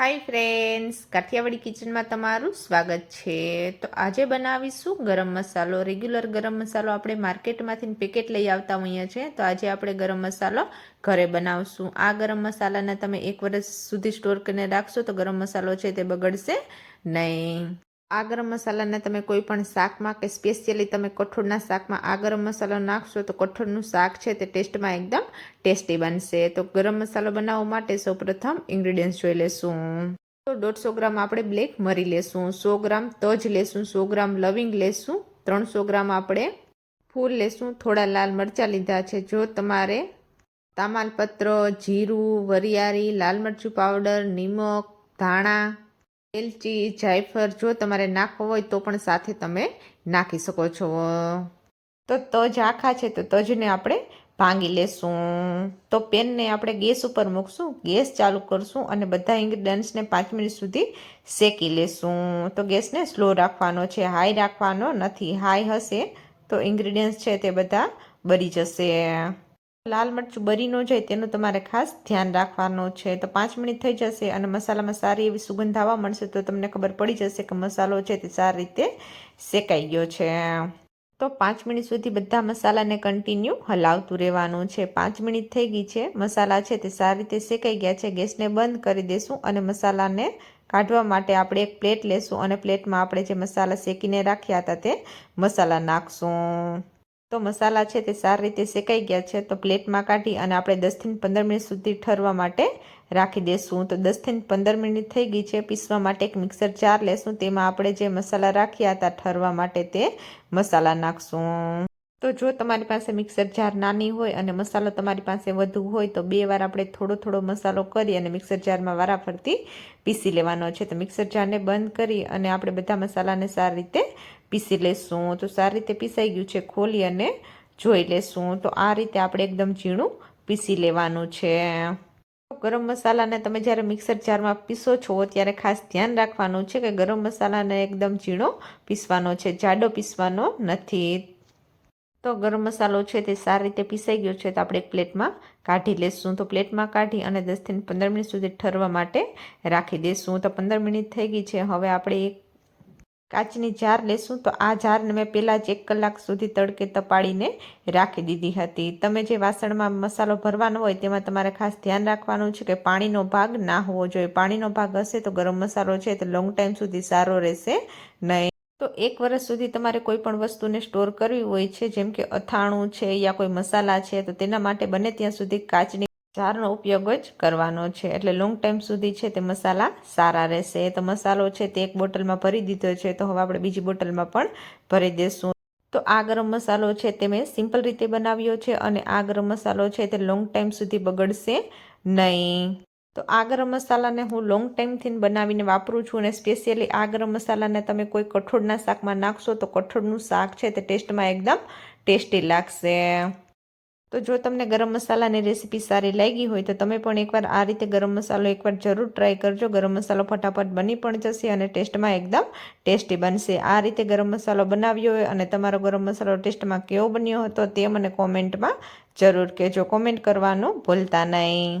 Hi friends Kathiawadi કિચનમાં તમારું સ્વાગત છે. તો આજે બનાવીશું ગરમ મસાલો. રેગ્યુલર ગરમ મસાલો આપણે માર્કેટમાંથી પેકેટ લઈ આવતા હોઈએ છીએ. તો આજે આપણે ગરમ મસાલો ઘરે બનાવશું. આ ગરમ મસાલાને તમે એક વર્ષ સુધી સ્ટોર કરીને રાખશો તો ગરમ મસાલો છે તે બગડશે નહીં. આ ગરમ મસાલાને તમે કોઈ પણ શાકમાં કે સ્પેશિયલી તમે કઠોળના શાકમાં આ ગરમ મસાલો નાખશો તો કઠોળનું શાક છે તે ટેસ્ટમાં એકદમ ટેસ્ટી બનશે. તો ગરમ મસાલો બનાવવા માટે સૌપ્રથમ ઇન્ગ્રીડિયન્ટ્સ જોઈ લેશું. તો દોઢસો ગ્રામ આપણે બ્લેક મરી લેશું, સો ગ્રામ તજ લેશું, સો ગ્રામ લવિંગ લેશું, ત્રણસો ગ્રામ આપણે ફૂલ લેશું, થોડા લાલ મરચાં લીધા છે. જો તમારે તામાલપત્ર, જીરું, વરિયાળી, લાલ મરચું પાવડર, નિમક, ધાણા એલચી, જાયફળ જો તમારે નાખવો હોય તો પણ સાથે તમે નાખી શકો છો. તો તજ આખા છે તો તજને આપણે ભાંગી લેશું. તો પેનને આપણે ગેસ ઉપર મૂકશું. ગેસ ચાલુ કરશું અને બધા ઇન્ગ્રીડિયન્ટ્સને પાંચ મિનિટ સુધી શેકી લેશું. તો ગેસને સ્લો રાખવાનો છે. હાઈ રાખવાનો નથી. હાઈ હશે તો ઇન્ગ્રીડિયન્ટ્સ છે તે બધા બળી જશે. લાલ મરચું બરી ન જાય તેનું તમારે ખાસ ધ્યાન રાખવાનું છે. તો પાંચ મિનિટ થઈ જશે અને મસાલામાં સારી એવી સુગંધ આવવા મળશે તો તમને ખબર પડી જશે કે મસાલો છે તે સારી રીતે શેકાઈ ગયો છે. તો પાંચ મિનિટ સુધી બધા મસાલાને કન્ટિન્યુ હલાવતું રહેવાનું છે. પાંચ મિનિટ થઈ ગઈ છે. મસાલા છે તે સારી રીતે શેકાઈ ગયા છે. ગેસને બંધ કરી દેશું અને મસાલાને કાઢવા માટે આપણે એક પ્લેટ લેશું અને પ્લેટમાં આપણે જે મસાલા શેકીને રાખ્યા હતા તે મસાલા નાખશું. તો મસાલા છે તે સારી રીતે શેકાઈ ગયા છે, તો પ્લેટમાં કાઢી અને આપણે દસથી પંદર મિનિટ સુધી ઠરવા માટે રાખી દઈશું તો દસથી પંદર મિનિટ થઈ ગઈ છે, પીસવા માટે એક મિક્સર જાર લેશું, તેમાં આપણે જે મસાલા રાખ્યા હતા ઠરવા માટે તે મસાલા નાખશું. તો જો તમારી પાસે મિક્સર જાર નાની હોય અને મસાલો તમારી પાસે વધુ હોય, તો બે વાર આપણે થોડો થોડો મસાલો કરી અને મિક્સર જારમાં વારાફરતી પીસી લેવાનો છે. તો મિક્સર જારને બંધ કરી અને આપણે બધા મસાલાને સારી રીતે પીસી લેશું, તો સારી રીતે પીસાઈ ગયું છે ખોલી અને જોઈ લેશું. તો આ રીતે આપણે એકદમ ઝીણું પીસી લેવાનું છે. ગરમ મસાલાને તમે જ્યારે મિક્સર જારમાં પીસો છો, ત્યારે ખાસ ધ્યાન રાખવાનું છે કે ગરમ મસાલાને એકદમ ઝીણો પીસવાનો છે, જાડો પીસવાનો નથી. તો ગરમ મસાલો છે તે સારી રીતે પીસાઈ ગયો છે, તો આપણે એક પ્લેટમાં કાઢી લેશું. તો પ્લેટમાં કાઢી અને દસથી પંદર મિનિટ સુધી ઠરવા માટે રાખી દઈશું તો પંદર મિનિટ થઈ ગઈ છે, હવે આપણે એક કાચની જાર લેશું તો આ જારને મેં પહેલાં જ એક કલાક સુધી તડકે તપાડીને રાખી દીધી હતી. તમે જે વાસણમાં મસાલો ભરવાનો હોય તેમાં તમારે ખાસ ધ્યાન રાખવાનું છે કે પાણીનો ભાગ ના હોવો જોઈએ. પાણીનો ભાગ હશે તો ગરમ મસાલો છે તો લોંગ ટાઈમ સુધી સારો રહેશે નહીં. તો એક વર્ષ સુધી તમારે કોઈ પણ વસ્તુને સ્ટોર કરવી હોય છે જેમ કે અથાણું છે યા કોઈ મસાલા છે તો તેના માટે બને ત્યાં સુધી કાચની જારનો ઉપયોગ જ કરવાનો છે. એટલે લોંગ ટાઈમ સુધી છે તે મસાલા સારા રહેશે. તો મસાલો છે તે એક બોટલમાં ભરી દીધો છે, તો હવે આપણે બીજી બોટલમાં પણ ભરી દઈશું તો આ ગરમ મસાલો છે તે મેં સિમ્પલ રીતે બનાવ્યો છે અને આ ગરમ મસાલો છે તે લોંગ ટાઈમ સુધી બગડશે નહીં. તો આ ગરમ મસાલાને હું લોંગ ટાઈમથી બનાવીને વાપરું છું અને સ્પેશિયલી આ ગરમ મસાલાને તમે કોઈ કઠોળના શાકમાં નાખશો તો કઠોળનું શાક છે તે ટેસ્ટમાં એકદમ ટેસ્ટી લાગશે. તો જો તમને ગરમ મસાલાની રેસીપી સારી લાગી હોય તો તમે પણ એકવાર આ રીતે ગરમ મસાલો એકવાર જરૂર ટ્રાય કરજો. ગરમ મસાલો ફટાફટ બની પણ જશે અને ટેસ્ટમાં એકદમ ટેસ્ટી બનશે. આ રીતે ગરમ મસાલો બનાવ્યો હોય અને તમારો ગરમ મસાલો ટેસ્ટમાં કેવો બન્યો હતો તે મને કોમેન્ટમાં જરૂર કહેજો. કોમેન્ટ કરવાનું ભૂલતા નહીં.